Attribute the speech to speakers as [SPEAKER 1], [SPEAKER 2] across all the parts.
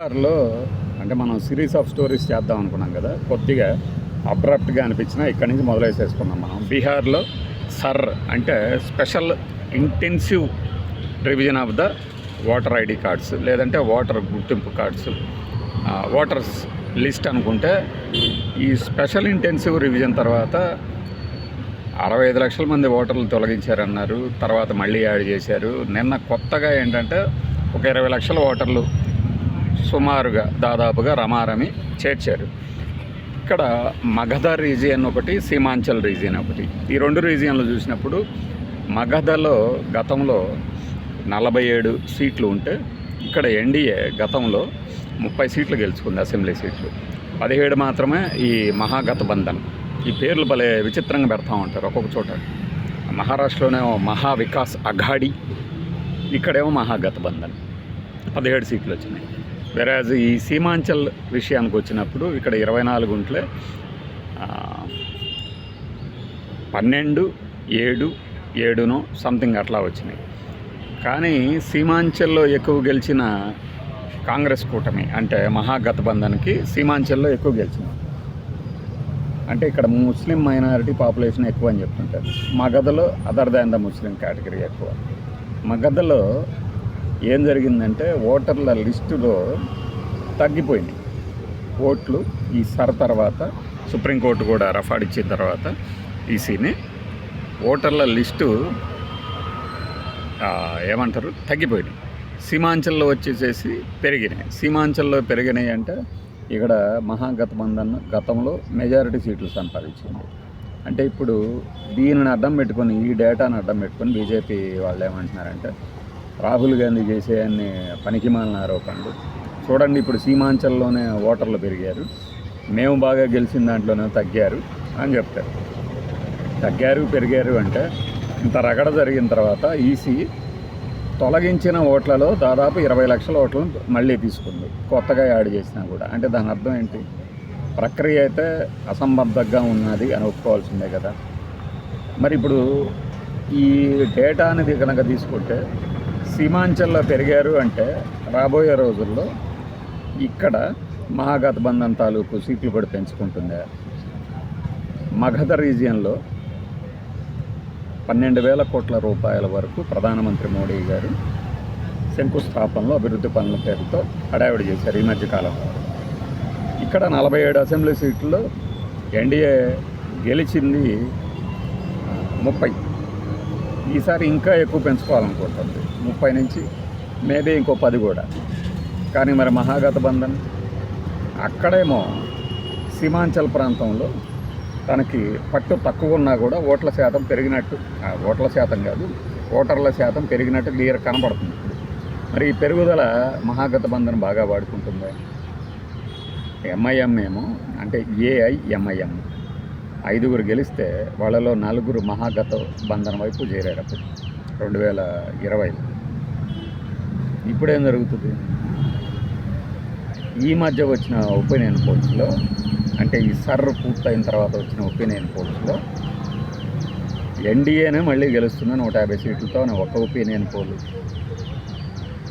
[SPEAKER 1] బీహార్లో అంటే మనం సిరీస్ ఆఫ్ స్టోరీస్ చేద్దాం అనుకున్నాం కదా కొద్దిగా అబ్రప్ట్గా అనిపించిన ఇక్కడి నుంచి మొదలైసేసుకున్నాం మనం. బీహార్లో సర్ అంటే special intensive revision of the voter ID cards లేదంటే వాటర్ గుర్తింపు కార్డ్స్ వాటర్స్ లిస్ట్ అనుకుంటే ఈ స్పెషల్ ఇంటెన్సివ్ రివిజన్ తర్వాత అరవై ఐదు లక్షల మంది ఓటర్లు తొలగించారన్నారు తర్వాత మళ్ళీ యాడ్ చేశారు. నిన్న కొత్తగా ఏంటంటే ఒక ఇరవై లక్షల ఓటర్లు సుమారుగా దాదాపుగా రమారమి చేర్చారు. ఇక్కడ మగధ రీజియన్ ఒకటి సీమాంచల్ రీజియన్ ఒకటి. ఈ రెండు రీజియన్లు చూసినప్పుడు మగధలో గతంలో నలభై ఏడు సీట్లు ఉంటే ఇక్కడ ఎన్డీఏ గతంలో ముప్పై సీట్లు గెలుచుకుంది అసెంబ్లీ సీట్లు. పదిహేడు మాత్రమే ఈ మహాగతబంధన్ ఈ పేర్లు భలే విచిత్రంగా పెడతా ఉంటారు ఒక్కొక్క చోట. మహారాష్ట్రలోనేమో మహా వికాస్ అఘాడి ఇక్కడేమో మహాగతబంధన్ పదిహేడు సీట్లు వచ్చినాయి. వెరాజ్ ఈ సీమాంచల్ విషయానికి వచ్చినప్పుడు ఇక్కడ ఇరవై నాలుగు ఉంట్లే పన్నెండు ఏడు ఏడునో సంథింగ్ అట్లా వచ్చినాయి. కానీ సీమాంచల్లో ఎక్కువ గెలిచిన కాంగ్రెస్ కూటమి అంటే మహాగఠబంధన్కి సీమాంచల్లో ఎక్కువ గెలిచింది అంటే ఇక్కడ ముస్లిం మైనారిటీ పాపులేషన్ ఎక్కువ అని చెప్తుంటారు. మగధలో other than the Muslim category ఎక్కువ. మగధలో ఏం జరిగిందంటే ఓటర్ల లిస్టులో తగ్గిపోయింది. ఓట్లు ఈ సర్ తర్వాత సుప్రీంకోర్టు కూడా రఫాడ్ ఇచ్చిన తర్వాత ఈసీని ఓటర్ల లిస్టు ఏమంటారు తగ్గిపోయినాయి సీమాంచల్లో వచ్చేసేసి పెరిగినాయి. సీమాంచల్లో పెరిగినాయి అంటే ఇక్కడ మహాగఠబంధన్ గతంలో మెజారిటీ సీట్లు సంపాదించింది. అంటే ఇప్పుడు దీనిని అడ్డం పెట్టుకొని ఈ డేటాను అడ్డం పెట్టుకొని బీజేపీ వాళ్ళు ఏమంటున్నారంటే రాహుల్ గాంధీ చేసే అన్ని పనికిమాలిన ఆరోపణలు. చూడండి ఇప్పుడు సీమాంచల్లోనే ఓటర్లు పెరిగారు. మేము బాగా గెలిచిన దాంట్లోనే తగ్గారు అని చెప్తారు. తగ్గారు పెరిగారు అంటే ఇంత రగడ జరిగిన తర్వాత ఈసీ తొలగించిన ఓట్లలో దాదాపు ఇరవై లక్షల ఓట్లను మళ్ళీ తీసుకుంది. కొత్తగా యాడ్ చేసినా కూడా. అంటే దాని అర్థం ఏంటి? ప్రక్రియ అయితే అసంబద్ధంగా ఉన్నది అని ఒప్పుకోవాల్సిందే కదా. మరి ఇప్పుడు ఈ డేటా అనేది కనుక తీసుకుంటే సీమాంచల్లో పెరిగారు అంటే రాబోయే రోజుల్లో ఇక్కడ మహాగతబంధం తాలూకు సీట్లు కూడా పెంచుకుంటుందా. మగధ రీజియన్లో పన్నెండు వేల కోట్ల రూపాయల వరకు ప్రధానమంత్రి మోడీ గారు శంకుస్థాపనలో అభివృద్ధి పనుల పేరుతో హడావిడి చేశారు ఈ మధ్యకాలంలో ఇక్కడ నలభై ఏడు అసెంబ్లీ సీట్లు ఎన్డీఏ గెలిచింది ముప్పై. ఈసారి ఇంకా ఎక్కువ పెంచుకోవాలనుకుంటుంది. ముప్పై నుంచి మేబీ ఇంకో పది కూడా. కానీ మరి మహాగతబంధన్ అక్కడేమో సీమాంచల్ ప్రాంతంలో తనకి పట్టు తక్కువ ఉన్నా కూడా ఓట్ల శాతం పెరిగినట్టు ఓట్ల శాతం కాదు ఓటర్ల శాతం పెరిగినట్టు క్లియర్ కనబడుతుంది. మరి ఈ పెరుగుదల మహాగతబంధన్ బాగా వాడుకుంటుంది? ఎంఐఎం ఏమో అంటే ఏఐ ఎంఐఎం. ఐదుగురు గెలిస్తే వాళ్ళలో నలుగురు మహాగత బంధన వైపు చేరారు అప్పుడు. రెండు వేల ఇరవైలో. ఇప్పుడేం జరుగుతుంది? ఈ మధ్య వచ్చిన ఒపీనియన్ పోల్స్లో అంటే ఈ సర్ పూర్తయిన తర్వాత వచ్చిన ఒపీనియన్ పోల్స్లో ఎన్డీఏనే మళ్ళీ గెలుస్తుంది నూట యాభై సీట్లతో అని ఒక ఒపీనియన్ పోల్.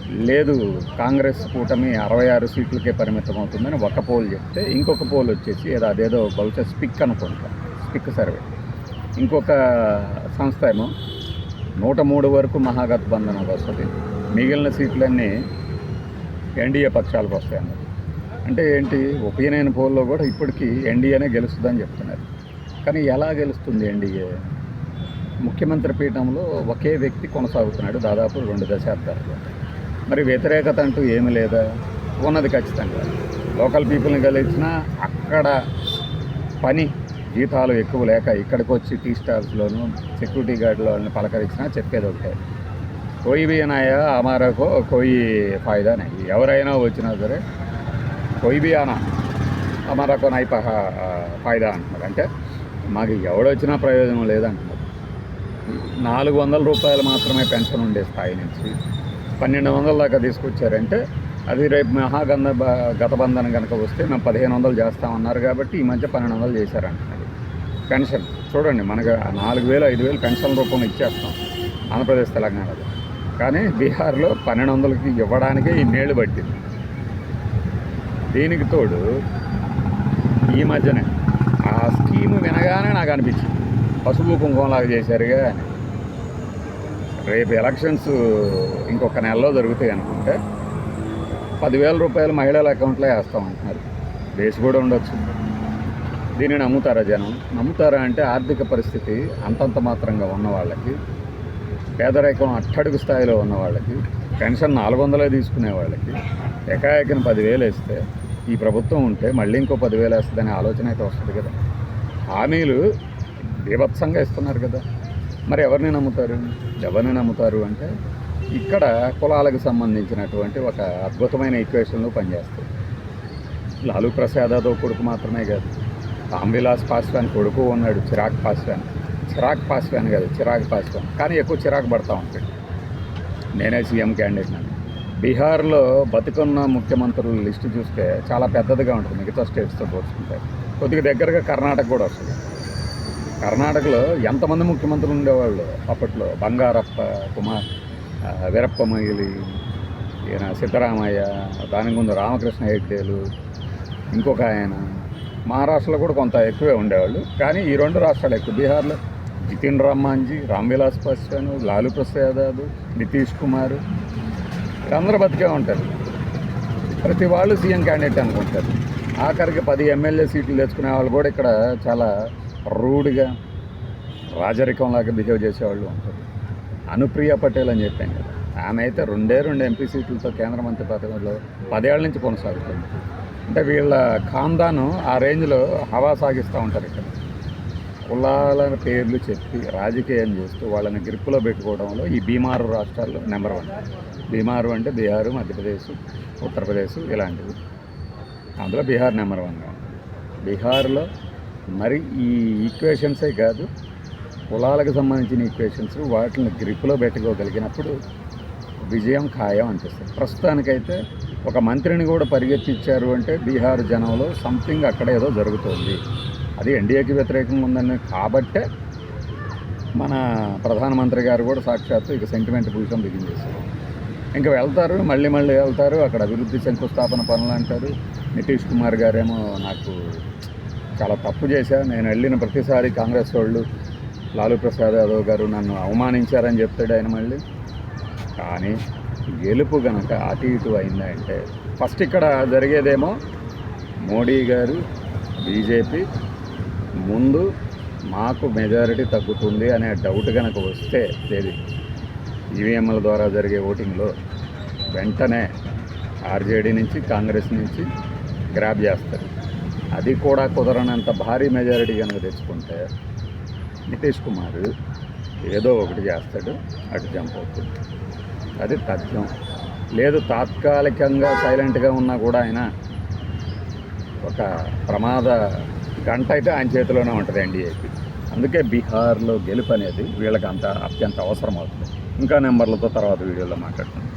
[SPEAKER 1] లేదు కాంగ్రెస్ కూటమి అరవై ఆరు సీట్లకే పరిమితం అవుతుందని ఒక పోల్ చెప్తే ఇంకొక పోల్ వచ్చేసి ఏదో అదేదో బహుశా స్పిక్ అనుకుంటాం. స్పిక్ సర్వే. ఇంకొక సంస్థ ఏమో నూట మూడు వరకు మహాగఠబంధనకు వస్తుంది మిగిలిన సీట్లన్నీ ఎన్డీఏ పక్షాలకు వస్తాయి అన్నది అంటే ఏంటి ఒపీనియన్ పోల్లో కూడా ఇప్పటికీ ఎన్డీఏనే గెలుస్తుందని చెప్తున్నారు. కానీ ఎలా గెలుస్తుంది ఎన్డీఏ? ముఖ్యమంత్రి పీఠంలో ఒకే వ్యక్తి కొనసాగుతున్నాడు దాదాపు రెండు దశాబ్దాలుగా. మరి వ్యతిరేకత అంటూ ఏమి లేదా? ఉన్నది ఖచ్చితంగా. లోకల్ పీపుల్ని గెలిచినా అక్కడ పని జీతాలు ఎక్కువ లేక ఇక్కడికి వచ్చి టీ స్టాల్స్లోను సెక్యూరిటీ గార్డులో పలకరించినా చెప్పేది ఒకటే. కోయి भी అనాయా అమారకో కోయి ఫాయిదా నై. ఎవరైనా వచ్చినా సరే కోయి भी ఆనా అమారకో నైపహ ఫాయిదా అంటున్నారు. అంటే మాకు ఎవడొచ్చినా ప్రయోజనం లేదంటున్నారు. నాలుగు వందల రూపాయలు మాత్రమే పెన్షన్ ఉండే స్థాయి నుంచి పన్నెండు వందల దాకా తీసుకొచ్చారంటే అది రేపు మహాగంధ బ- గతబంధన కనుక వస్తే మేము పదిహేను వందలు చేస్తామన్నారు కాబట్టి ఈ మధ్య పన్నెండు వందలు చేశారంటున్నది పెన్షన్ చూడండి మనకు నాలుగు వేలు ఐదు వేలు పెన్షన్ రూపంలో ఇచ్చేస్తాం ఆంధ్రప్రదేశ్ తెలంగాణలో. కానీ బీహార్లో పన్నెండు వందలకి ఇవ్వడానికే ఇన్నేళ్ళు పట్టింది. దీనికి తోడు ఈ మధ్యనే ఆ స్కీమ్ వినగానే నాకు అనిపించింది. పసుపు కుంకుమలాగా చేశారుగా రేపు ఎలక్షన్స్ ఇంకొక నెలలో జరుగుతాయి అనుకుంటే పదివేల రూపాయలు మహిళల అకౌంట్లో వేస్తామంటున్నారు వేసి కూడా ఉండొచ్చు. దీన్ని నమ్ముతారా జనం? నమ్ముతారా అంటే ఆర్థిక పరిస్థితి అంతంత మాత్రంగా ఉన్న వాళ్ళకి పేదరికం అట్టడుగు స్థాయిలో ఉన్న వాళ్ళకి పెన్షన్ నాలుగు వందలే తీసుకునే వాళ్ళకి ఎకాయకిన పదివేలు వేస్తే ఈ ప్రభుత్వం ఉంటే మళ్ళీ ఇంకో పదివేలు వేస్తుందనే ఆలోచన అయితే వస్తుంది కదా. హామీలు బీభత్సంగా ఇస్తున్నారు కదా. మరి ఎవరిని నమ్ముతారు? ఎవరిని నమ్ముతారు అంటే ఇక్కడ కులాలకు సంబంధించినటువంటి ఒక అద్భుతమైన ఈక్వేషన్లు పనిచేస్తాయి. లాలూ ప్రసాద్ యాదవ్ కొడుకు మాత్రమే కాదు రామ్విలాస్ పాస్వాన్ కొడుకు ఉన్నాడు చిరాగ్ పాస్వాన్ చిరాగ్ పాస్వాన్ కాదు చిరాగ్ పాస్వాన్ కానీ ఎక్కువ చిరాకు పడతా ఉంటాడు. నేనే సీఎం క్యాండిడేట్ అని బీహార్లో బతుకున్న ముఖ్యమంత్రుల లిస్టు చూస్తే చాలా పెద్దదిగా ఉంటుంది మిగతా స్టేట్స్తో పోల్చుకుంటే. కొద్దిగా దగ్గరగా కర్ణాటక కూడా వస్తుంది. కర్ణాటకలో ఎంతమంది ముఖ్యమంత్రులు ఉండేవాళ్ళు? అప్పట్లో బంగారప్ప కుమార్ వీరప్ప మొయిలి ఈయన సిద్ధరామయ్య దానికి ముందు రామకృష్ణ హెగ్డేలు ఇంకొక ఆయన. మహారాష్ట్రలో కూడా కొంత ఎక్కువే ఉండేవాళ్ళు. కానీ ఈ రెండు రాష్ట్రాలు ఎక్కువ. బీహార్లో జితిన్ రామాంజీ రామ్విలాస్ పాస్వాన్ లాలూ ప్రసాద్ నితీష్ కుమార్. అందరూ బతికే ఉంటారు. ప్రతి వాళ్ళు సీఎం క్యాండిడేట్ అనుకుంటారు. ఆఖరికి పది ఎమ్మెల్యే సీట్లు తెచ్చుకునే వాళ్ళు కూడా ఇక్కడ చాలా రూడ్గా రాజరికంలాగా బిహేవ్ చేసేవాళ్ళు ఉంటారు. అనుప్రియ పటేల్ అని చెప్పాను కదా. ఆమె అయితే రెండే రెండు ఎంపీ సీట్లతో కేంద్ర మంత్రి పదవిలో పదేళ్ళ నుంచి కొనసాగుతుంది. అంటే వీళ్ళ ఖాందాను ఆ రేంజ్లో హవా సాగిస్తూ ఉంటారు ఇక్కడ. కులాల పేర్లు చెప్పి రాజకీయం చేస్తూ వాళ్ళని గ్రిప్పులో పెట్టుకోవడంలో ఈ బీమారు రాష్ట్రాల్లో నెంబర్ వన్. బీమారు అంటే బీహారు మధ్యప్రదేశ్ ఉత్తరప్రదేశ్ ఇలాంటివి. అందులో బీహార్ నెంబర్ వన్గా బీహార్లో మరి ఈ ఈక్వేషన్సే కాదు కులాలకు సంబంధించిన ఈక్వేషన్స్ వాటిని గ్రిప్లో పెట్టుకోగలిగినప్పుడు విజయం ఖాయం అనిపిస్తుంది. ప్రస్తుతానికైతే ఒక మంత్రిని కూడా పరిగెత్తిచ్చారు అంటే బీహార్ జనంలో సంథింగ్ అక్కడ ఏదో జరుగుతోంది. అది ఎన్డీఏకి వ్యతిరేకంగా ఉందని కాబట్టే మన ప్రధానమంత్రి గారు కూడా సాక్షాత్తు ఇక సెంటిమెంట్ భూషం బిగించేశారు ఇంకా వెళ్తారు మళ్ళీ మళ్ళీ వెళ్తారు అక్కడ అభివృద్ధి శంకుస్థాపన పనులు అంటారు. నితీష్ కుమార్ గారేమో నాకు చాలా తప్పు చేశా నేను వెళ్ళిన ప్రతిసారి కాంగ్రెస్ వాళ్ళు లాలూ ప్రసాద్ యాదవ్ గారు నన్ను అవమానించారని చెప్తాడు ఆయన మళ్ళీ. కానీ గెలుపు గనక అటు ఇటు అయిందంటే ఫస్ట్ ఇక్కడ జరిగేదేమో మోడీ గారు బీజేపీ ముందు మాకు మెజారిటీ తగ్గుతుంది అనే డౌట్ కనుక వస్తే లేదు ఈవీఎంల ద్వారా జరిగే ఓటింగ్లో వెంటనే ఆర్జేడీ నుంచి కాంగ్రెస్ నుంచి గ్రాప్ చేస్తారు. అది కూడా కుదరనంత భారీ మెజారిటీ కనుక తెచ్చుకుంటే నితీష్ కుమార్ ఏదో ఒకటి చేస్తాడు అటు జంప్ అవుతుంది. అది తథ్యం. లేదు తాత్కాలికంగా సైలెంట్గా ఉన్నా కూడా ఆయన ఒక ప్రమాద గంట అయితే ఆయన చేతిలోనే ఉంటుంది ఎన్డీఏకి అందుకే బీహార్లో గెలుపు అనేది వీళ్ళకి అంత అత్యంత అవసరం అవుతుంది ఇంకా నెంబర్లతో తర్వాత వీడియోలో మాట్లాడుతున్నాను